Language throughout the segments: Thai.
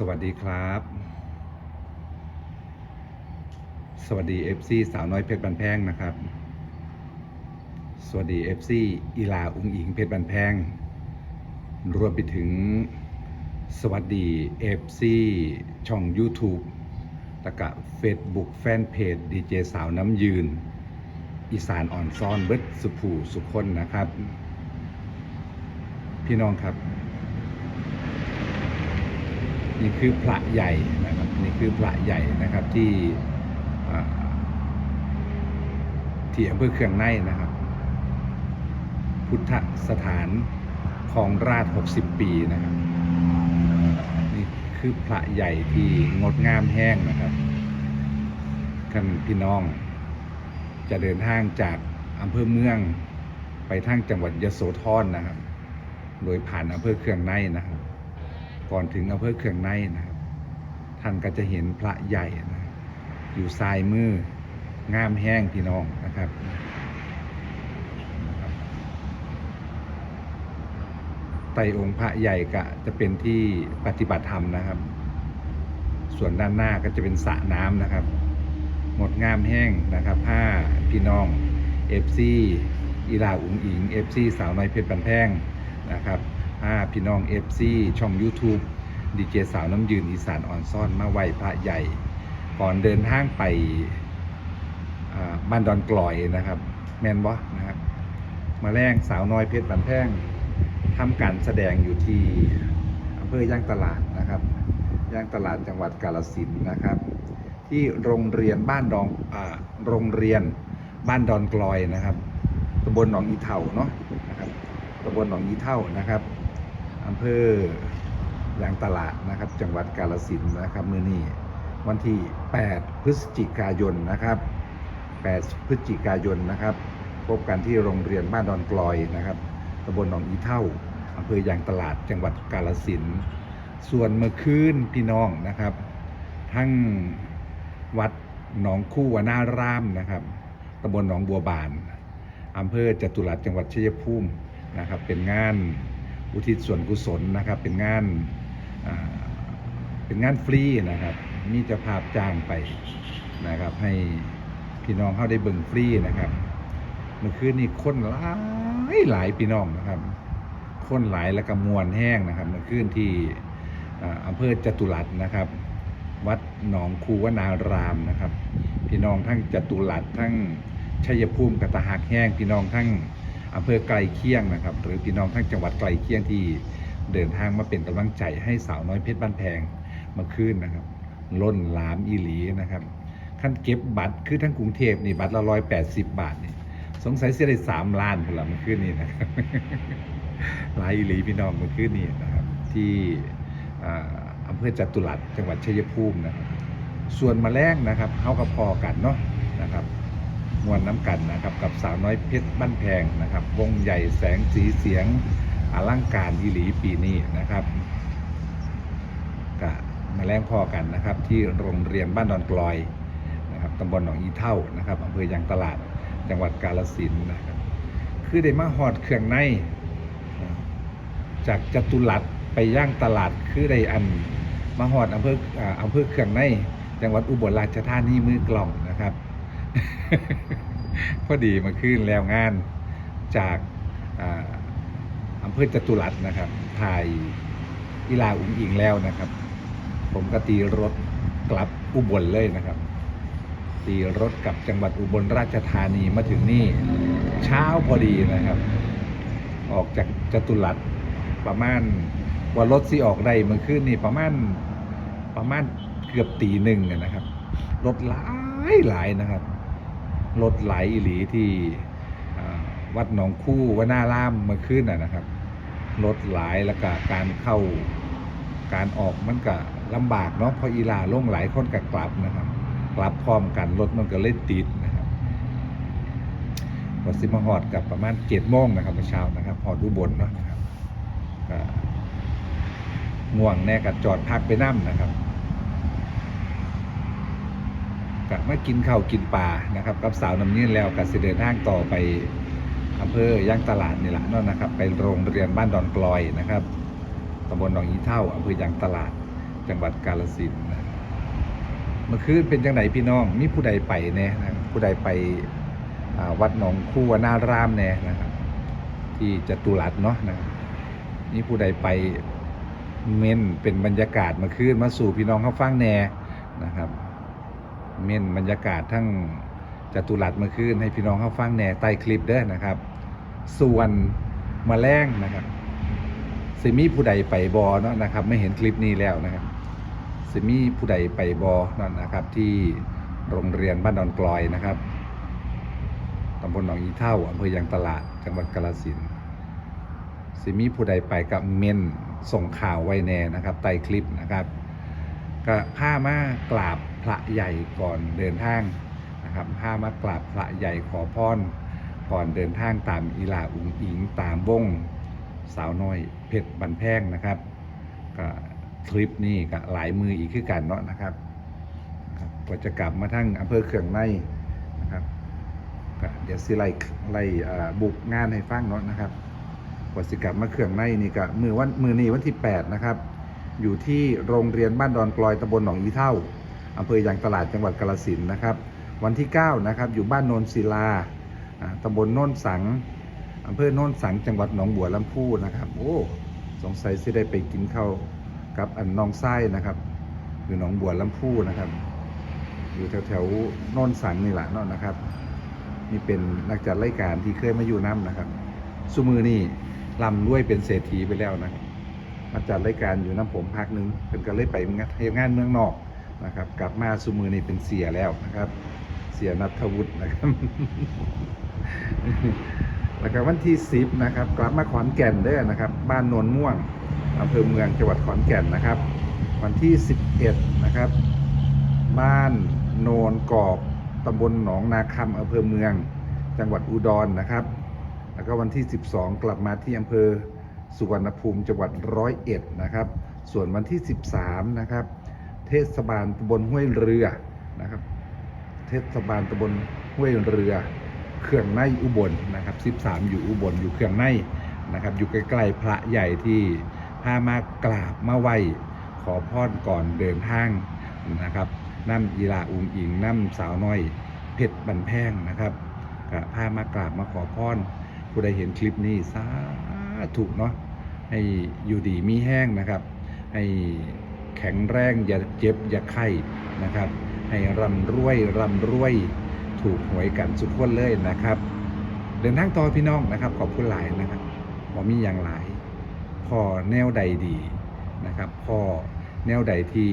สวัสดีครับ สวัสดี FC สาวน้อยเพชรบันแพงนะครับ สวัสดี FC อีลาอุ้งอิงเพชรบันแพง รวมไปถึงสวัสดี FC ช่อง YouTube แล้วก็ Facebook แฟนเพจดีเจสาวน้ำยืน อีสานอ่อนซ่อนเบิดสุภูสุคนนะครับ พี่น้องครับ นี่คือพระใหญ่นะครับนี่คือพระใหญ่นะครับที่ที่อำเภอเคืองในนะครับ พุทธสถานของราช 60 ปีนะครับนี่คือพระใหญ่ที่งดงามแห้งนะครับท่านพี่น้องจะเดินทางจากอำเภอเมืองไปทางจังหวัดยโสธรนะครับ โดยผ่านอำเภอเคืองในนะครับ ก่อนถึงอำเภอเคืองในนะครับ ท่านก็จะเห็นพระใหญ่นะอยู่ซ้ายมืองามแห้งพี่น้องนะครับไตองค์พระใหญ่ก็จะเป็นที่ปฏิบัติธรรมนะครับ ส่วนด้านหน้าก็จะเป็นสระน้ำนะครับงดงามแห้งนะครับผ้าพี่น้องเอฟซีอีลาอุงอิงเอฟซีสาวน้อยเพชรบันแพงนะครับ ผ้าพี่น้องเอฟซีช่อง YouTube ดีเจสาวน้ำยืนอีสานอ่อนซ่อนมาไหวพระใหญ่ ก่อนเดินทางไปบ้านดอนกลอยนะครับ แมนวะนะครับ มาแรงสาวน้อยเพชรบันแพงทำการแสดงอยู่ที่อำเภอย่างตลาดนะครับ ย่างตลาดจังหวัดกาฬสินนะครับ ที่โรงเรียนบ้านดองอโรงเรียนบ้านดอนกลอยนะครับตำบลหนองอีเท่าเนาะนะครับตำบลหนองอีเท่านะครับ อำเภอยางตลาดนะครับ จังหวัดกาฬสินนะครับมื้อนี้วันที่ 8 พฤศจิกายนนะครับ 8 พฤศจิกายนนะครับ พบกันที่โรงเรียนบ้านดอนกลอยนะครับตำบลหนองอีเท่าอำเภอยางตลาดจังหวัดกาฬสินส่วนเมื่อคืนพี่น้องนะครับ ทั้งวัดหนองคู่วนารามนะครับตำบลหนองบัวบานอำเภอจตุรัสจังหวัดชัยภูมินะครับ เป็นงาน อุทิศส่วนกุศลนะครับ เป็นงานเป็นงานฟรีนะครับมีจ้าภาพจ้างไปนะครับ ให้พี่น้องเข้าได้เบิ่งฟรีนะครับ เมื่อคืนนี้คนหลายหลายพี่น้องนะครับ คนหลายแล้วก็มวลแห้งนะครับเมื่อคืนที่อำเภอจตุรัสนะครับ วัดหนองคูวนารามนะครับ พี่น้องทั้งจตุรัสทั้งชัยภูมิกบตะหักแห้งพี่น้องทั้ง อำเภอไกลเคียงนะครับ หรือพี่น้องทั้งจังหวัดไกลเคียงที่เดินทางมาเป็นกำลังใจให้สาวน้อยเพชรบ้านแพงมาคืนนะครับล้นหลามอีหลีนะครับขั้นเก็บบัตรคือทั้งกรุงเทพนี่บัตรละร้อยแปดสิบบาทนี่สงสัยเสียได้สามล้านพละมื่อคืนนี้นะครับหลายอีหลีพี่น้องมื่อคืนนี้นะครับ ที่อำเภอจตุรัสจังหวัดชัยภูมินะครับส่วนมาแรงนะครับเขากับพอกันเนาะนะครับ มวลน้ำกันนะครับ กับสาวน้อยเพชรบ้านแพงนะครับ วงใหญ่แสงสีเสียงอลังการอีหลีปีนี้นะครับก็มาแรงพ่อกันนะครับ ที่โรงเรียนบ้านดอนกลอยนะครับตำบลหนองอีเท่านะครับอำเภอยางตลาดจังหวัดกาฬสินนะครับ คือได้มาหอดเครื่องใน จากจตุรัสไปย่างตลาดคือได้อันมาหอดอำเภออำเภอเคืองในจังหวัดอุบลราชธานีมือกล่อง พอดีมาขึ้นแล้วงานจากอำเภอจตุรัสนะครับ ถ่ายอีลาอุ๋งอิงแล้วนะครับ ผมก็ตีรถกลับอุบลเลยนะครับ ตีรถกลับจังหวัดอุบลราชธานีมาถึงนี่เช้าพอดีนะครับ ออกจากจตุรัสประมาณว่ารถสิออกได้มื่อคืนนี่ประมาณประมาณเกือบตีหนึ่งนะครับ รถหลายหลายนะครับ รถไหลอีหลีที่วัดหนองคู่วนาล่ามเมื่อคืนน่ะนะครับรถหลายแล้วก็การเข้าการออกมันก็ลำบากเนาะเพราะอีลาล่งหลายคนก็กลับนะครับ กลับพร้อมกันรถมันก็เลยติดนะครับก็สิมาหอดกับประมาณเจ็ดโมงนะครับเมื่อเช้านะครับหอดอุบลเนาะนะครับก็ง่วงแน่กับจอดพักไปนั่มนะครับ กับมากินข้าวกินปลานะครับ กับสาวน้ำนี่แล้วก็สิเดินทางต่อไปอำเภอย่างตลาดนี่แหละนาะนนะครับ ไปโรงเรียนบ้านดอนกลอยนะครับตำบลหนองอีเท่าอำเภอยางตลาดจังหวัดกาฬสินธุ์นะเมื่อคืนเป็นจังไหนพี่น้องมีผู้ใดไปแน่นะผู้ใดไปวัดหนองคู่วนารามแน่นะครับ ที่จตุรัสเนาะนะนี่ผู้ใดไปเม่นเป็นบรรยากาศเมื่อคืนมาสู่พี่น้องเขาฟังแน่นะครับ เม่นบรรยากาศทั้งจตุรัสเมื่อคืนให้พี่น้องเข้าฟังแน่ใต้คลิปเด้อนะครับ ส่วนมาแมลงนะครับสิมีผู้ใดไปบอเนาะนะครับ ไม่เห็นคลิปนี้แล้วนะครับสิมีผู้ใดไปบอเนาะนะครับ ที่โรงเรียนบ้านดอนกลอยนะครับตำบลหนองอีเท่าอำเภอยางตลาดจังหวัดกาฬสินธุ์สิมีผู้ใดไปกับเมนส่งข่าวไว้แน่นะครับใต้คลิปนะครับก็ผ้ามากราบ ระใหญ่ก่อนเดินทางนะครับผ้ามากราบพระใหญ่ขอพรก่อนเดินทางตามอีหลาอุงอิงตามวงสาวน้อยเพชรบันแพงนะครับก็ทริปนี้ก็หลายมืออีกคือกันเนาะนะครับก็จะกลับมาทั้งอำเภอเขื่องในนะครับก็เดี๋ยวสิไล่ไล่บุกงานให้ฟังเนาะนะครับกว่าสิกลับมาเขื่องในนี่ก็มือวันมือนี้วันที่ 8 นะครับ อยู่ที่โรงเรียนบ้านดอนกลอยตำบลหนองอีเท่า อำเภอยางตลาดจังหวัดกาฬสินนะครับ วันที่ 9 นะครับ อยู่บ้านโนนศิลาอ่าตำบลโนนสังอำเภอโนนสังจังหวัดหนองบัวลำพูนะครับ โอ้สงสัยสิได้ไปกินข้าวกับอันน้องไส้นะครับอยู่หนองบัวลำพูนะครับ อยู่แถวแถวๆโนนสังนี่แหละเนาะนะครับ นี่เป็นนักจัดรายการที่เคยมาอยู่น้ำนะครับสุมือนี่ลำรวยเป็นเศรษฐีไปแล้วนะครับมาจัดรายการอยู่น้ำผมพักหนึงเป็นก็เลยไปงานงานเมืองนอก นะครับ กลับมาสุมือนี่เป็นเสียแล้วนะครับ เสียนัทวุฒินะครับแล้วก็วันที่สิบนะครับ กลับมาขอนแก่นเด้อนะครับ บ้านโนนม่วงอำเภอเมืองจังหวัดขอนแก่นนะครับ วันที่สิบเอ็ดนะครับ บ้านโนนกอกตำบลหนองนาคำอำเภอเมือง จังหวัดอุดรนะครับ แล้วก็วันที่ 12 กลับมาที่อำเภอสุวรรณภูมิจังหวัดร้อยเอ็ดนะครับ ส่วนวันที่ 13 นะครับ เทศบาลตำบลห้วยเรือนะครับ เทศบาลตำบลห้วยเรือเครื่องในอุบลนะครับ 13 อยู่อุบลอยู่เครื่องในนะครับ อยู่ใกล้ๆพระใหญ่ที่พามากราบมาไหวขอพรก่อนเดินทางนะครับน้ำอีลาอุงอิงน้ำสาวน้อยเพชรบันแพงนะครับพามากราบมาขอพรผู้ใดเห็นคลิปนี้สาธุเนาะให้อยู่ดีมีแห้งนะครับ ให้ แข็งแรง อย่าเจ็บ อย่าไข้นะครับ ให้ร่ำรวยร่ำรวยถูกหวยกันสุดคนเลยนะครับ เดินทางต่อพี่น้องนะครับ ขอบคุณหลายนะครับบ่มีอย่างหลายพ่อแนวใดดีนะครับพ่อแนวใดที่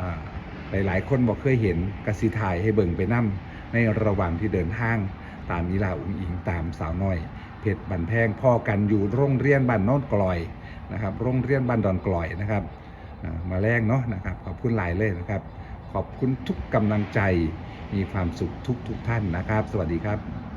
อ่าหลายๆ คนบอกเคยเห็นกสิถ่ายให้เบิ่งไปนํในระหว่างที่เดินทาง ตามนิลาอุงอิงตามสาวน้อย เพชรบันแพงพ่อกันอยู่โรงเรียนบ้านโนนกลอยนะครับ โรงเรียนบ้านดอนกลอยนะครับ มาแรงเนาะนะครับขอบคุณหลายเลยนะครับ ขอบคุณทุกกำลังใจมีความสุขทุกทุกท่านนะครับ สวัสดีครับ